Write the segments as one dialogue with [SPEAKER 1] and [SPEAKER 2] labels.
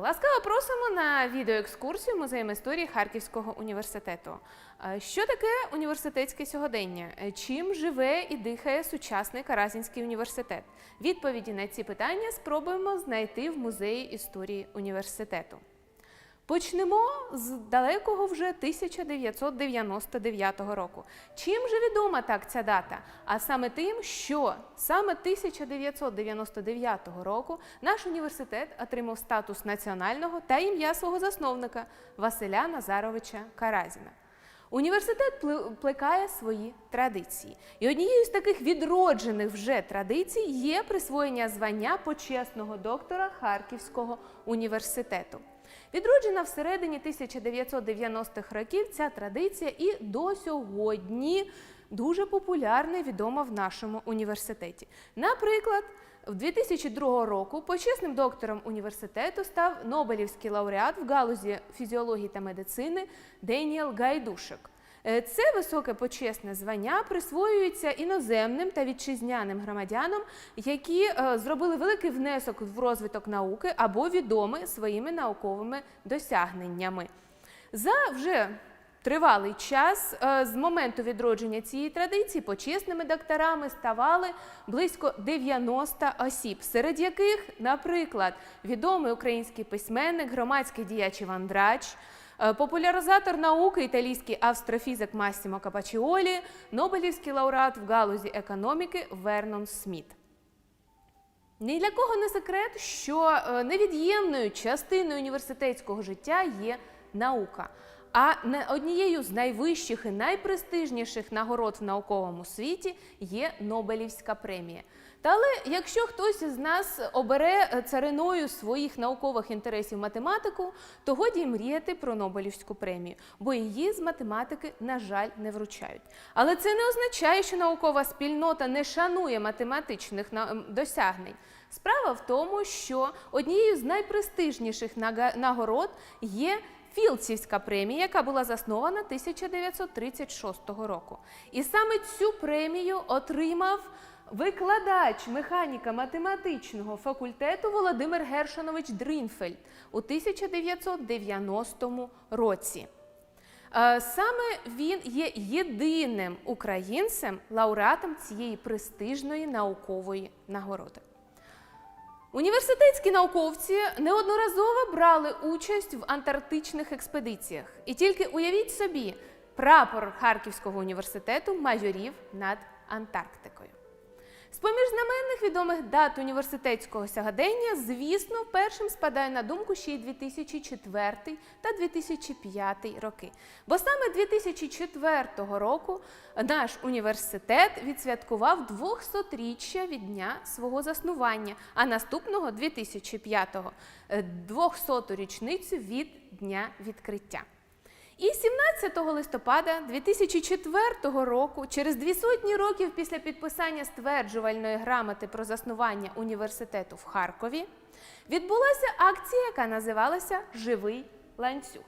[SPEAKER 1] Ласкаво просимо на відеоекскурсію музеєм історії Харківського університету. Е, Що таке університетське сьогодення? Е, Чим живе і дихає сучасний Каразінський університет? Відповіді на ці питання спробуємо знайти в музеї історії університету. Почнемо з далекого вже 1999 року. Чим же відома так ця дата? А саме тим, що саме 1999 року наш університет отримав статус національного та ім'я свого засновника Василя Назаровича Каразіна. Університет плекає свої традиції. І однією з таких відроджених вже традицій є присвоєння звання почесного доктора Харківського університету. Відроджена всередині 1990-х років ця традиція і до сьогодні дуже популярна і відома в нашому університеті. Наприклад, в 2002 року почесним доктором університету став Нобелівський лауреат в галузі фізіології та медицини Деніел Гайдушек. Е, Це високе почесне звання присвоюється іноземним та вітчизняним громадянам, які е, зробили великий внесок в розвиток науки або відомі своїми науковими досягненнями. За вже тривалий час е, з моменту відродження цієї традиції почесними докторами ставали близько 90 осіб, серед яких, наприклад, відомий український письменник, громадський діяч Іван Драч, популяризатор науки італійський австрофізик Массимо Капачіолі, Нобелівський лауреат в галузі економіки Вернон Сміт. Ні для кого не секрет, що е, невід'ємною частиною університетського життя є наука. А однією з найвищих і найпрестижніших нагород в науковому світі є Нобелівська премія. Та але якщо хтось із нас обере е, цариною своїх наукових інтересів математику, то годі й мріяти про Нобелівську премію, бо її з математики, на жаль, не вручають. Але це не означає, що наукова спільнота не шанує математичних ем, досягнень. Справа в тому, що однією з найпрестижніших нагород є Філдсівська премія, яка була заснована 1936 року. І саме цю премію отримав викладач механіка математичного факультету Володимир Гершонович Дрінфельд у 1990 році. Е, Саме він є єдиним українцем лауреатом цієї престижної наукової нагороди. Університетські науковці неодноразово брали участь в антарктичних експедиціях. І тільки уявіть собі, прапор Харківського університету майорів над Антарктикою. З-поміж знаменних відомих дат університетського сьогодення, звісно, першим спадає на думку ще й 2004 та 2005 роки. Бо саме 2004 року наш університет відсвяткував 200-річчя від дня свого заснування, а наступного 2005-го е, 200-ту річницю від дня відкриття. І 17 листопада 2004 року, через дві сотні років після підписання стверджувальної грамоти про заснування університету в Харкові, відбулася акція, яка називалася Живий ланцюг.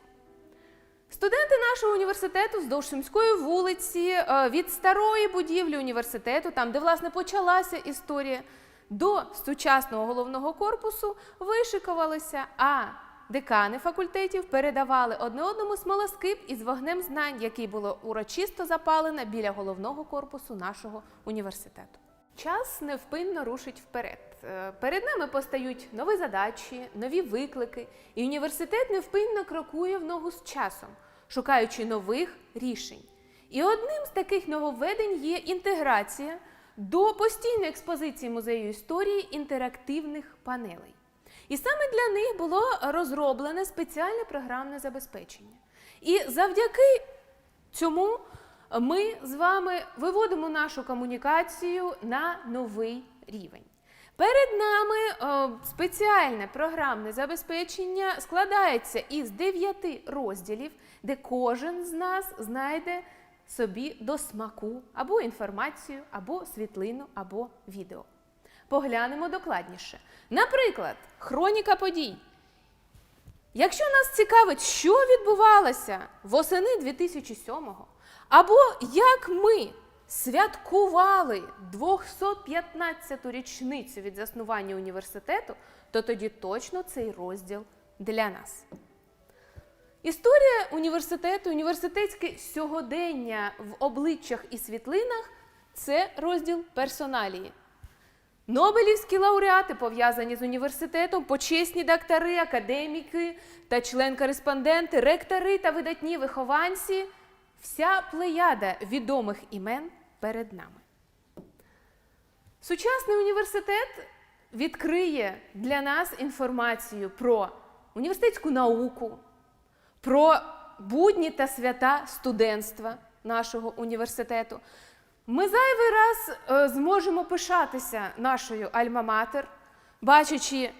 [SPEAKER 1] Студенти нашого університету вздовж Сумської вулиці е, від старої будівлі університету, там де власне почалася історія, до сучасного головного корпусу вишикувалися, а декани факультетів передавали одне одному смолоскип із вогнем знань, який було урочисто запалено біля головного корпусу нашого університету. Час невпинно рушить вперед. Е, Перед нами постають нові задачі, нові виклики, і університет невпинно крокує в ногу з часом, шукаючи нових рішень. І одним з таких нововведень є інтеграція до постійної експозиції музею історії інтерактивних панелей. І саме для них було розроблене спеціальне програмне забезпечення. І завдяки цьому ми з вами виводимо нашу комунікацію на новий рівень. Перед нами е, спеціальне програмне забезпечення складається із дев'яти розділів, де кожен з нас знайде собі до смаку або інформацію, або світлину, або відео. Поглянемо докладніше. Наприклад, хроніка подій. Якщо нас цікавить, що відбувалося восени 2007-го, або як ми святкували 215-ту річницю від заснування університету, то тоді точно цей розділ для нас. Історія університету, університетське сьогодення в обличчях і світлинах це розділ персоналії. Нобелівські лауреати пов'язані з університетом, почесні доктори, академіки та член-кореспонденти, ректори та видатні вихованці. Вся плеяда відомих імен перед нами. Сучасний університет відкриє для нас інформацію про університетську науку, про будні та свята студентства нашого університету. Ми зайвий раз е, зможемо пишатися нашою альма-матер, бачачи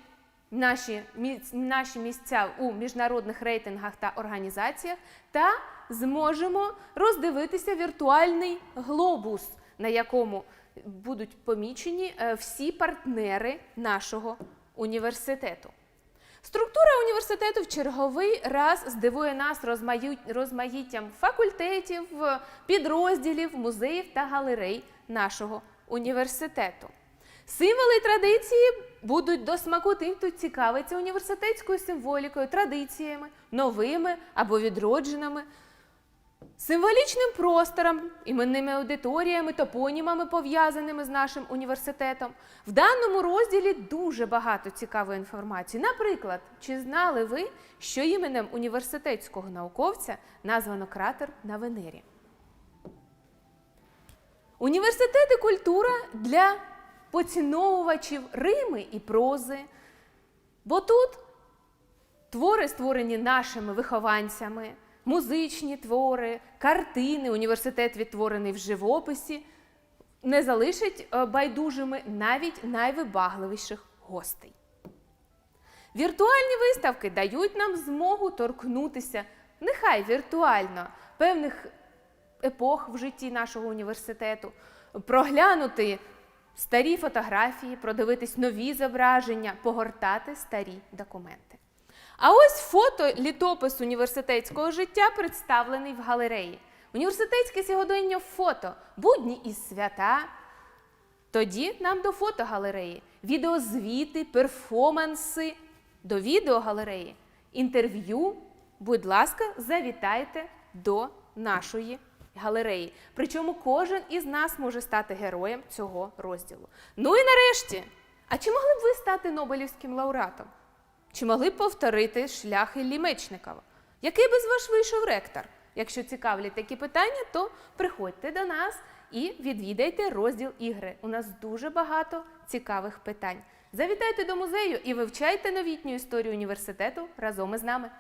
[SPEAKER 1] наші, міц- наші місця у міжнародних рейтингах та організаціях, та зможемо роздивитися віртуальний глобус, на якому будуть помічені е, всі партнери нашого університету. Структура університету в черговий раз здивує нас розмаїттям факультетів, підрозділів, музеїв та галерей нашого університету. Символи традиції будуть до смаку тим, хто цікавиться університетською символікою, традиціями, новими або відродженими, символічним простором, іменними аудиторіями, топонімами, пов'язаними з нашим університетом. В даному розділі дуже багато цікавої інформації. Наприклад, чи знали ви, що іменем університетського науковця названо кратер на Венері? Університет і культура для поціновувачів Рими і прози. Бо тут твори, створені нашими вихованцями, музичні твори, картини, університет відтворений в живописі, не залишить е, байдужими навіть найвибагливіших гостей. Віртуальні виставки дають нам змогу торкнутися, нехай віртуально, певних епох в житті нашого університету, проглянути старі фотографії, продивитись нові зображення, погортати старі документи. А ось фото літопис університетського життя представлений в галереї. Університетське сьогодення фото, будні і свята. Тоді нам до фотогалереї, відеозвіти, перформанси, до відеогалереї, інтерв'ю. Будь ласка, завітайте до нашої галереї. Причому кожен із нас може стати героєм цього розділу. Ну і нарешті, а чи могли б ви стати Нобелівським лауреатом? Чи могли б повторити шляхи Лімечникова? Який би з вас вийшов ректор? Якщо цікавлять такі питання, то приходьте до нас і відвідайте розділ ігри. У нас дуже багато цікавих питань. Завітайте до музею і вивчайте новітню історію університету разом із нами.